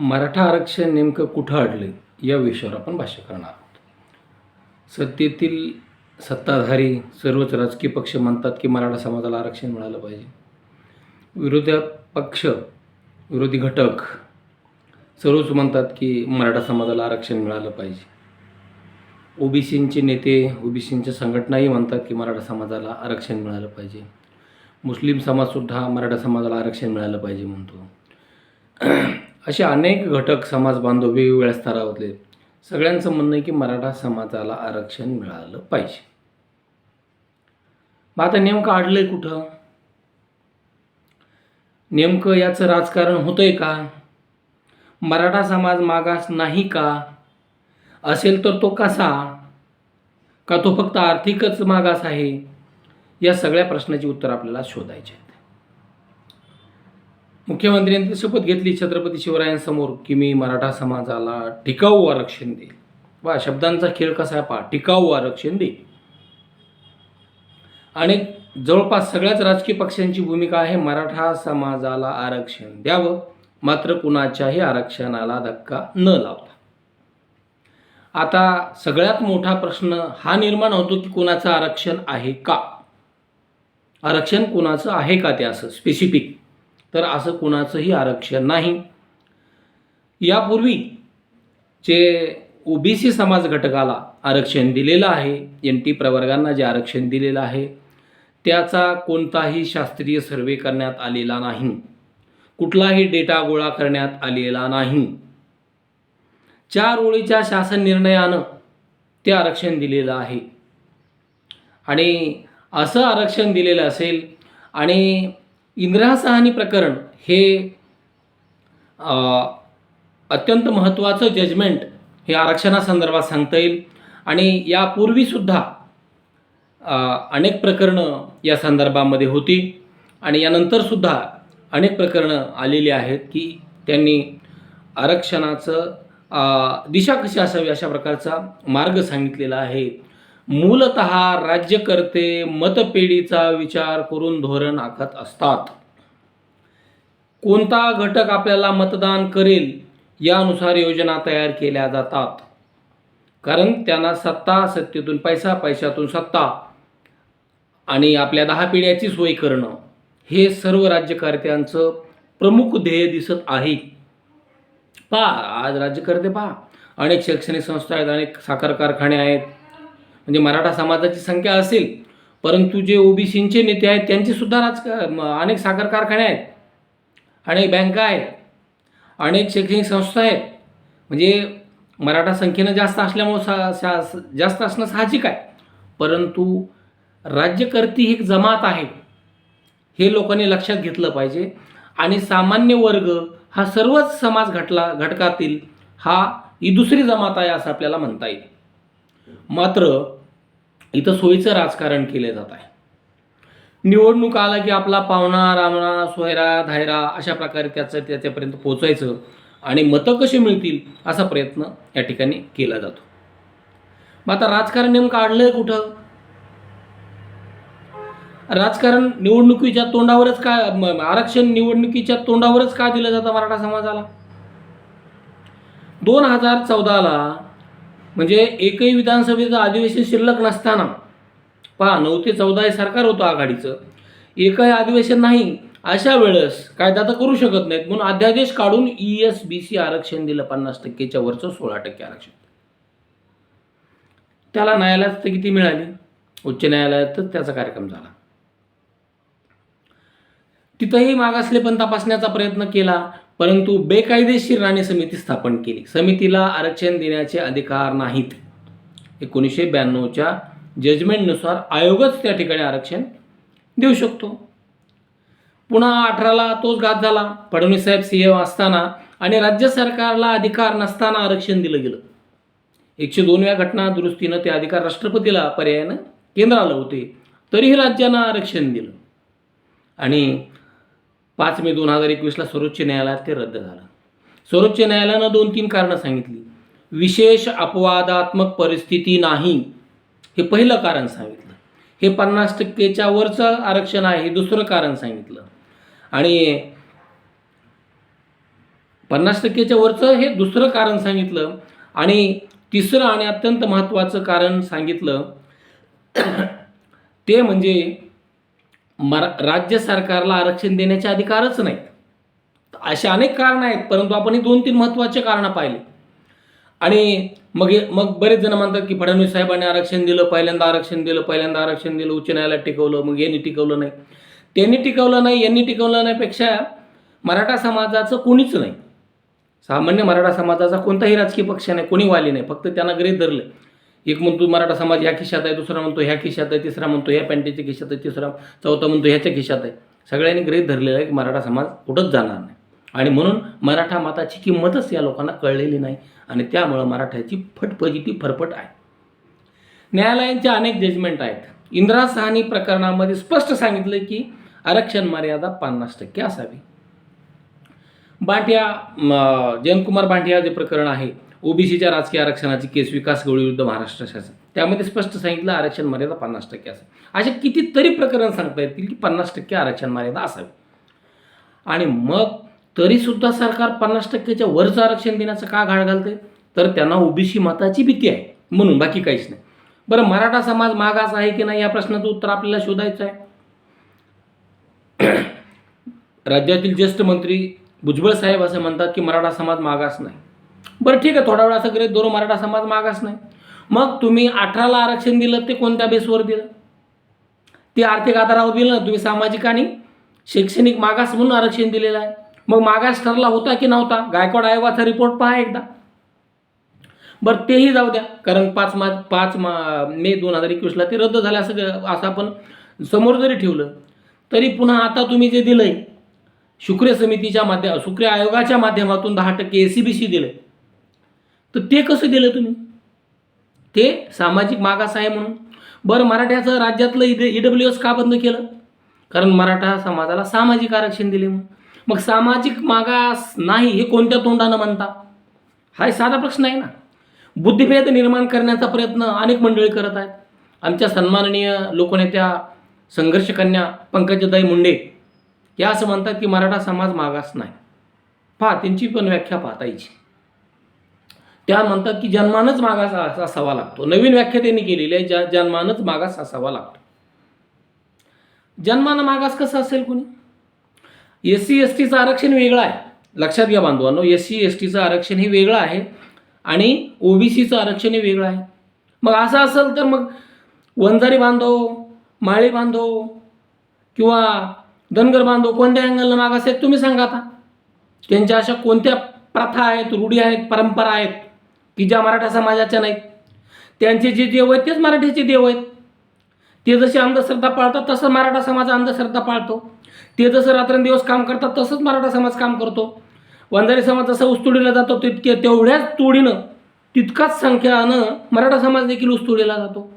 मराठा आरक्षण नेमकं कुठं अडलं या विषयावर आपण भाष्य करणार आहोत. सत्तेतील सत्ताधारी सर्वच राजकीय पक्ष म्हणतात की मराठा समाजाला आरक्षण मिळालं पाहिजे. विरोधी पक्ष विरोधी घटक सर्वच म्हणतात की मराठा समाजाला आरक्षण मिळालं पाहिजे. ओबीसींचे नेते ओबीसींच्या संघटनाही म्हणतात की मराठा समाजाला आरक्षण मिळालं पाहिजे. मुस्लिम समाजसुद्धा मराठा समाजाला आरक्षण मिळालं पाहिजे म्हणतो. असे अनेक घटक समाज बांधव वेगवेगळ्या स्तरावरले. सगळ्यांचं म्हणणं आहे की मराठा समाजाला आरक्षण मिळालं पाहिजे. मग आता नेमकं अडलंय कुठं? नेमकं याचं राजकारण होतंय का? मराठा समाज मागास नाही का? असेल तर तो कसा? का तो फक्त आर्थिकच मागास आहे? या सगळ्या प्रश्नाची उत्तर आपल्याला शोधायची आहेत. मुख्यमंत्र्यांनी शपथ घेतली छत्रपती शिवरायांसमोर की मी मराठा समाजाला टिकाऊ आरक्षण देईल वा शब्दांचा खेळ कसा आहे पहा. टिकाऊ आरक्षण देईल आणि जवळपास सगळ्याच राजकीय पक्षांची भूमिका आहे मराठा समाजाला आरक्षण द्यावं. मात्र कुणाच्याही आरक्षणाला धक्का न लावता. आता सगळ्यात मोठा प्रश्न हा निर्माण होतो की कोणाचं आरक्षण आहे का? आरक्षण कोणाचं आहे का ते असं स्पेसिफिक तर असं कुणाचंही आरक्षण नाही. यापूर्वी जे ओबीसी समाज घटकाला आरक्षण दिलेलं आहे एन टी प्रवर्गांना जे आरक्षण दिलेलं आहे त्याचा कोणताही शास्त्रीय सर्वे करण्यात आलेला नाही. कुठलाही डेटा गोळा करण्यात आलेला नाही. चार ओळीच्या शासन निर्णयानं ते आरक्षण दिलेलं आहे. आणि असं आरक्षण दिलेलं असेल आणि इंदिरा प्रकरण हे अत्यंत महत्त्वाचं जजमेंट हे आरक्षणासंदर्भात सांगता येईल. आणि यापूर्वीसुद्धा अनेक प्रकरणं या संदर्भामध्ये होती. आणि यानंतरसुद्धा अनेक प्रकरणं आलेली आहेत की त्यांनी आरक्षणाचं दिशा कशी असावी अशा प्रकारचा मार्ग सांगितलेला आहे. मूलत राज्यकर्ते मतपेढीचा विचार करून धोरण आखत असतात. कोणता घटक आपल्याला मतदान करेल यानुसार योजना तयार केल्या जातात. कारण त्यांना सत्ता सत्तेतून पैसा पैशातून सत्ता आणि आपल्या दहा पिढ्याची सोय करणं हे सर्व राज्यकर्त्यांचं प्रमुख ध्येय दिसत आहे. पहा आज राज्यकर्ते पहा. अनेक शैक्षणिक संस्था आहेत अनेक साखर कारखाने आहेत. म्हणजे मराठा समाजाची संख्या असेल परंतु जे ओबीसींचे नेते आहेत त्यांचेसुद्धा राज म- अनेक साखर कारखाने आहेत अनेक बँका आहेत अनेक शैक्षणिक संस्था आहेत. म्हणजे मराठा संख्येनं जास्त असल्यामुळं सा सा जास्त असणं साहजिक आहे. परंतु राज्यकर्ती ही एक जमात आहे. हे लोकांनी लक्षात घेतलं पाहिजे. आणि सामान्य वर्ग हा सर्वच समाज घटला घटकातील हा ही दुसरी जमात आहे असं आपल्याला म्हणता येईल. मात्र इथं सोयीचं राजकारण केलं जात आहे. निवडणूक आला की आपला पाहुणा रामणा सोयरा धायरा अशा प्रकारे त्याचं त्याच्यापर्यंत पोचायचं आणि मतं कशी मिळतील असा प्रयत्न या ठिकाणी केला जातो. मग आता राजकारण नेमकं काढलंय कुठं? राजकारण निवडणुकीच्या तोंडावरच का आरक्षण निवडणुकीच्या तोंडावरच का दिलं जातं मराठा समाजाला? दोन हजार चौदाला म्हणजे एकही विधानसभेचं अधिवेशन शिल्लक नसताना पहा नऊ ते चौदा हे सरकार होतं आघाडीचं. एकही अधिवेशन नाही अशा वेळेस कायदा तर करू शकत नाहीत. म्हणून अध्यादेश काढून ई एस बी सी आरक्षण दिलं पन्नास टक्केच्या वरचं सोळा टक्के आरक्षण. त्याला न्यायालयात तर किती मिळाली? उच्च न्यायालयातच त्याचा कार्यक्रम झाला. तिथंही मागासले पण तपासण्याचा प्रयत्न केला. परंतु बेकायदेशीर राणे समिती स्थापन केली. समितीला आरक्षण देण्याचे अधिकार नाहीत. एकोणीसशे ब्याण्णवच्या जजमेंटनुसार आयोगच त्या ठिकाणी आरक्षण देऊ शकतो. पुन्हा अठराला तोच घात झाला. फडणवीस साहेब सी एम असताना आणि राज्य सरकारला अधिकार नसताना आरक्षण दिलं गेलं. एकशे दोनव्या घटना दुरुस्तीनं ते अधिकार राष्ट्रपतीला पर्यायानं केंद्राला होते. तरीही राज्यानं आरक्षण दिलं. आणि पाच मे दोन हजार एकवीसला सर्वोच्च न्यायालयात ते रद्द झालं. सर्वोच्च न्यायालयानं दोन तीन कारणं सांगितली. विशेष अपवादात्मक परिस्थिती नाही हे पहिलं कारण सांगितलं. हे पन्नास टक्केच्या वरचं आरक्षण आहे हे दुसरं कारण सांगितलं. आणि पन्नास टक्केच्या वरचं हे दुसरं कारण सांगितलं. आणि तिसरं आणि अत्यंत महत्त्वाचं कारण सांगितलं. ते म्हणजे मरा राज्य सरकारला आरक्षण देण्याचे अधिकारच नाहीत. असे अनेक कारणं आहेत परंतु आपण ही दोन तीन महत्त्वाचे कारणं पाहिली. आणि मग हे मग बरेच जण म्हणतात की फडणवीस साहेबांनी आरक्षण दिलं पहिल्यांदा आरक्षण दिलं पहिल्यांदा आरक्षण दिलं उच्च न्यायालयात टिकवलं मग यांनी टिकवलं नाही. त्यांनी टिकवलं नाही यांनी टिकवलं नाहीपेक्षा मराठा समाजाचं कोणीच नाही. सामान्य मराठा समाजाचा कोणताही राजकीय पक्ष नाही कोणी वाली नाही फक्त त्यांना गृहीत धरलं. एक म्हणतो मराठा समाज या खिशात आहे दुसरा म्हणतो ह्या खिशात आहे तिसरा म्हणतो ह्या पॅन्टीच्या खिशात आहे तिसरा चौथा म्हणतो ह्याच्या खिशात आहे. सगळ्यांनी गृहीत धरलेलं आहे की मराठा समाज कुठंच जाणार नाही. आणि म्हणून मराठा माताची किंमतच या लोकांना कळलेली नाही आणि त्यामुळं मराठ्याची फटफजिती फरफट आहे. न्यायालयांचे अनेक जजमेंट आहेत. इंदिरा सहानी प्रकरणामध्ये स्पष्ट सांगितलं की आरक्षण मर्यादा पन्नास टक्के असावी. बांटिया म, जयंतकुमार बांटिया जे प्रकरण आहे ओबीसीच्या राजकीय आरक्षणाची केस विकास गवळी विरुद्ध महाराष्ट्र शासन. त्यामध्ये स्पष्ट सांगितलं आरक्षण मर्यादा पन्नास टक्के असेल असे कितीतरी प्रकरण सांगता येतील की पन्नास टक्के आरक्षण मर्यादा असावी. आणि मग तरीसुद्धा सरकार पन्नास टक्क्याच्या वरचं आरक्षण देण्याचं का घाळ घालते तर त्यांना ओबीसी मताची भीती आहे म्हणून बाकी काहीच नाही. बरं मराठा समाज मागास आहे की नाही या प्रश्नाचं उत्तर आपल्याला शोधायचं आहे? राज्यातील ज्येष्ठ मंत्री भुजबळ साहेब असं म्हणतात की मराठा समाज मागास नाही. बरं ठीक आहे थोडा वेळ असं गृहीत दोन मराठा समाज मागास नाही. मग तुम्ही अठराला आरक्षण दिलं ते कोणत्या बेसवर दिलं? ते आर्थिक आधारावर दिलं ना तुम्ही सामाजिक आणि शैक्षणिक मागास म्हणून आरक्षण दिलेलं आहे. मग मागास ठरला होता की नव्हता? गायकवाड आयोगाचा रिपोर्ट पहा एकदा. बरं तेही जाऊ द्या. कारण पाच मा पाच मा मे दोन हजार एकवीसला ते रद्द झालं असं असं आपण समोर जरी ठेवलं तरी पुन्हा आता तुम्ही जे दिलं आहे शुक्र समितीच्या माध्यम शुक्र आयोगाच्या माध्यमातून दहा टक्के ए सी बी सी दिलं तर ते कसं दिलं तुम्ही? ते सामाजिक मागास आहे म्हणून. बरं मराठ्याचं राज्यातलं ई डब्ल्यू एस का बंद केलं? कारण मराठा समाजाला सामाजिक आरक्षण दिले म्हणून. मग सामाजिक मागास नाही हे कोणत्या तोंडानं म्हणता? हा एक साधा प्रश्न आहे ना. बुद्धिभेद निर्माण करण्याचा प्रयत्न अनेक मंडळी करत आहेत. आमच्या सन्माननीय लोकनेत्या संघर्षकन्या पंकजदाई मुंडे या असं म्हणतात की मराठा समाज मागास नाही. पहा त्यांची पण व्याख्या पाहतायची त्या म्हणतात की जन्मानच मागास असा- असावा लागतो. नवीन व्याख्या त्यांनी केलेली आहे ज्या जन्मानच मागास असावा लागतो. जन्मानं मागास कसं असेल कोणी? एस सी एस टीचं आरक्षण वेगळं आहे. लक्षात घ्या बांधवांनो एस सी एस टीचं आरक्षण हे वेगळं आहे आणि ओबीसीचं आरक्षण हे वेगळं आहे. मग असं असेल तर मग वंजारी बांधव माळी बांधव किंवा धनगर बांधव कोणत्या अँगलनं मागास आहेत? तुम्ही सांगा आता. त्यांच्या अशा कोणत्या प्रथा आहेत रूढी आहेत परंपरा आहेत? की ज्या मराठा समाजाच्या नाहीत. त्यांचे जे देव आहेत तेच मराठीचे देव आहेत. ते जसे अंधश्रद्धा पाळतात तसं मराठा समाज अंधश्रद्धा पाळतो. ते जसं रात्रंदिवस काम करतात तसंच मराठा समाज काम करतो. वंजारी समाज जसा उस्तुडीला जातो तितके तेवढ्याच तोडीनं तितकाच संख्यानं मराठा समाज देखील उस्तुडीला जातो.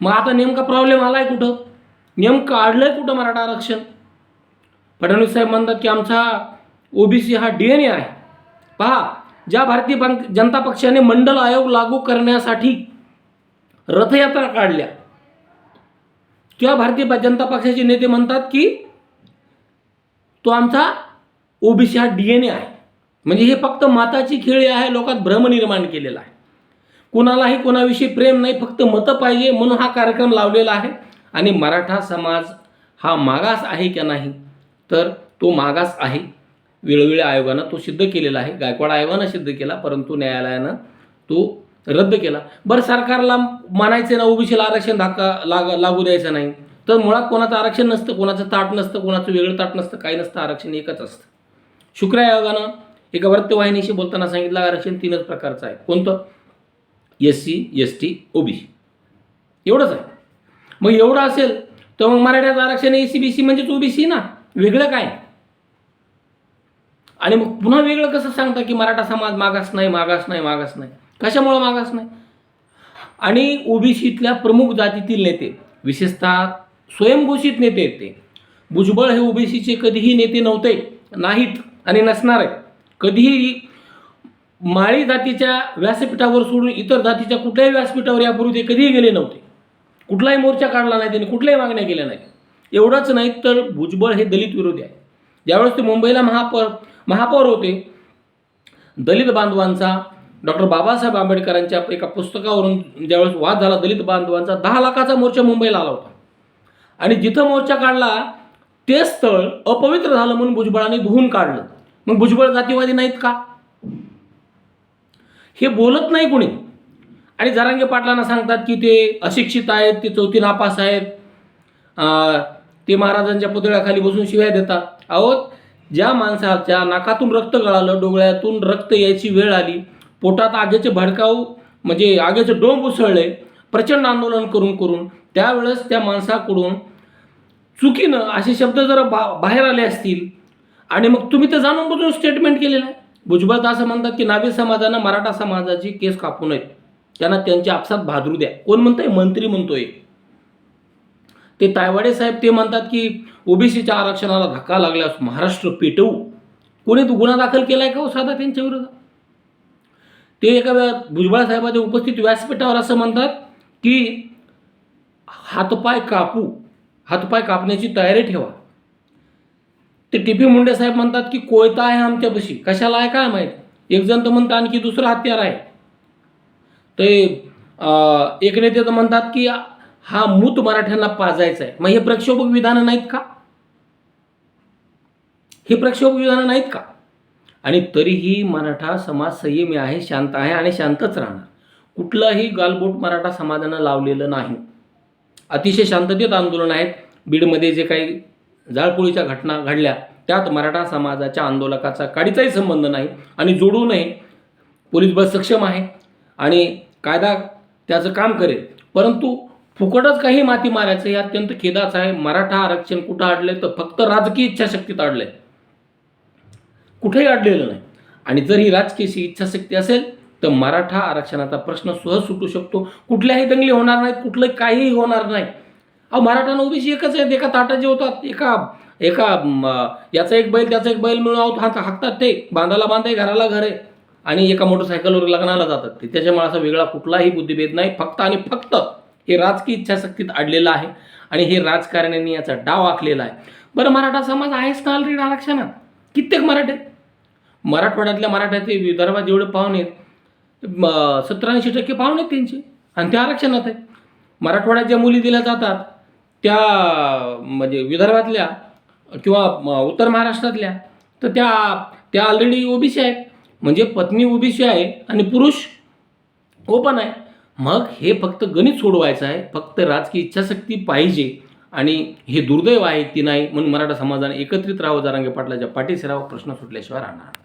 मग आता नेमका प्रॉब्लेम आला आहे कुठं? नेमकं आडलंय कुठं मराठा आरक्षण? फडणवीस साहेब म्हणतात की आमचा ओबीसी हा डी एन ए आहे. पहा ज्या भारतीय बंक जनता पक्षाने मंडल आयोग लागू करण्यासाठी रथयात्रा काढल्या. किंवा भारतीय जनता पक्षाचे नेते म्हणतात की तो आमचा ओबीसी हा डी एन ए आहे. म्हणजे हे फक्त माताची खेळी आहे लोकात भ्रम निर्माण केलेला आहे. कुणालाही कोणाविषयी प्रेम नाही फक्त मतं पाहिजे म्हणून हा कार्यक्रम लावलेला आहे. आणि मराठा समाज हा मागास आहे का नाही तर तो मागास आहे. वेळोवेळी आयोगानं तो सिद्ध केलेला आहे. गायकवाड आयोगानं सिद्ध केला परंतु न्यायालयानं तो रद्द केला. बरं सरकारला म्हणायचं ना ओबीसीला आरक्षण धाका लाग लागू द्यायचं नाही. तर मुळात कोणाचं आरक्षण नसतं कोणाचं ताट नसतं कोणाचं वेगळं ताट नसतं काही नसतं आरक्षण एकच असतं. शुक्र आयोगानं एका वृत्तवाहिनीशी बोलताना सांगितलं आरक्षण तीनच प्रकारचं आहे. कोणतं? S C S T OBC. एवढंच आहे. मग एवढं असेल तर मग मराठ्याचं आरक्षण ए सी बी सी म्हणजेच ओबीसी ना? वेगळं काय? आणि मग पुन्हा वेगळं कसं सांगता की मराठा समाज मागास नाही मागास नाही मागास नाही? कशामुळं मागास नाही? आणि ओबीसीतल्या प्रमुख जातीतील नेते विशेषतः स्वयंघोषित नेते आहेत ते. भुजबळ हे ओबीसीचे कधीही नेते नव्हते नाहीत आणि नसणार आहेत. कधीही माळी जातीच्या व्यासपीठावर सोडून इतर जातीच्या कुठल्याही व्यासपीठावर यापूर्वी ते कधीही गेले नव्हते. कुठलाही मोर्चा काढला नाही त्यांनी कुठल्याही मागण्या केल्या नाहीत. एवढंच नाही तर भुजबळ हे दलित विरोधी आहे ज्यावेळेस ते मुंबईला महाप महापौर होते. दलित बांधवांचा डॉक्टर बाबासाहेब आंबेडकरांच्या एका पुस्तकावरून ज्यावेळेस वाद झाला दलित बांधवांचा दहा लाखाचा मोर्चा मुंबईला आला होता. आणि जिथं मोर्चा काढला ते स्थळ अपवित्र झालं म्हणून भुजबळांनी धुवून काढलं. मग भुजबळ जातीवादी नाहीत का? हे बोलत नाही कुणी. आणि जरांगे पाटलांना सांगतात की ते अशिक्षित आहेत ते चौथी नापास आहेत. ते महाराजांच्या पुतळ्याखाली बसून शिव्या देतात. अहो ज्या माणसाच्या नाकातून रक्त गळालं डोळ्यातून रक्त यायची वेळ आली पोटात आगेचे भडकाऊ म्हणजे आगेचे डोंब उसळले प्रचंड आंदोलन करून करून त्यावेळेस त्या माणसाकडून चुकीनं असे शब्द जर बा बाहेर आले असतील आणि मग तुम्ही तर जाणून बुजून स्टेटमेंट केलेलं आहे. भुजबळ असं म्हणतात की नावी समाजानं मराठा समाजाची केस कापू नयेत. त्यांना त्यांच्या आपसात भादरू द्या. कोण म्हणतंय? मंत्री म्हणतोय. ते तायवाडे साहेब ते म्हणतात की ओबीसीच्या आरक्षणाला धक्का लागल्यास महाराष्ट्र पेटवू. कोणी गुन्हा दाखल केलाय का हो साधा त्यांच्या विरोधात? ते एका वेळा भुजबळ साहेबांच्या उपस्थित व्यासपीठावर असं म्हणतात की हातपाय कापू हातपाय कापण्याची तयारी ठेवा. ते टी पी मुंडे साहेब म्हणतात की कोयता आहे आमच्यापाशी कशाला आहे काय माहीत? एक जण तर म्हणतं आणखी दुसरं हत्यार आहे. ते एक नेते तर म्हणतात की हा मूत मराठ्यांना पाजायचा आहे. मग हे प्रक्षोभक विधानं नाहीत का? हे प्रक्षोभक विधानं नाहीत का? आणि तरीही मराठा समाज संयमी आहे शांत आहे आणि शांतच राहणार. कुठलंही गालबोट मराठा समाजानं लावलेलं नाही. अतिशय शांततेत आंदोलन आहेत. बीडमध्ये जे काही जाळपोळीच्या घटना घडल्या त्यात मराठा समाजाच्या आंदोलकाचा काडीचाही संबंध नाही आणि जोडूनही नये. पोलीस बल सक्षम आहे आणि कायदा त्याचं काम करेल. परंतु फुकटच काही माती मारायचं हे अत्यंत खेदाचं आहे. मराठा आरक्षण कुठं अडलंय तर फक्त राजकीय इच्छाशक्तीत अडलंय कुठेही अडलेलं नाही. आणि जर ही राजकीय इच्छाशक्ती असेल तर मराठा आरक्षणाचा प्रश्न सहज सुटू शकतो. कुठल्याही दंगली होणार नाहीत कुठलंही काहीही होणार नाही. अहो मराठा ओबीसी एकच आहेत. एका ताटात होतात एका एका याचा एक बैल त्याचा एक बैल मिळून आहोत हात हाकतात ते. बांधाला बांध आहे घराला घर आहे. आणि एका मोटरसायकलवर लग्नाला जातात ते. त्याच्यामुळे असा वेगळा कुठलाही बुद्धिभेद नाही. फक्त आणि फक्त हे राजकीय इच्छाशक्तीत अडलेलं आहे आणि हे राजकारण्यांनी याचा डाव आखलेला आहे. बरं मराठा समाज आहेच का ऑलरेडी आरक्षणात? कित्येक मराठे मराठवाड्यातल्या मराठ्याचे विदर्भात जेवढे पाहुणे आहेत सत्तर ऐंशी टक्के पाहुणे आहेत त्यांचे. आणि ते आरक्षणात आहेत. मराठवाड्यात ज्या मुली दिल्या जातात त्या म्हणजे विदर्भातल्या किंवा म, उत्तर महाराष्ट्रातल्या तर त्या त्या ऑलरेडी ओबीसी आहेत. म्हणजे पत्नी ओबीसी आहे आणि पुरुष ओपन आहे. मग हे फक्त गणित सोडवायचं आहे फक्त राजकीय इच्छाशक्ती पाहिजे. आणि हे दुर्दैव आहे की नाही म्हणून मराठा समाजाने एकत्रित राहावं जारांगे पाटलाच्या पाठीशी राहावं प्रश्न सुटल्याशिवाय राहणार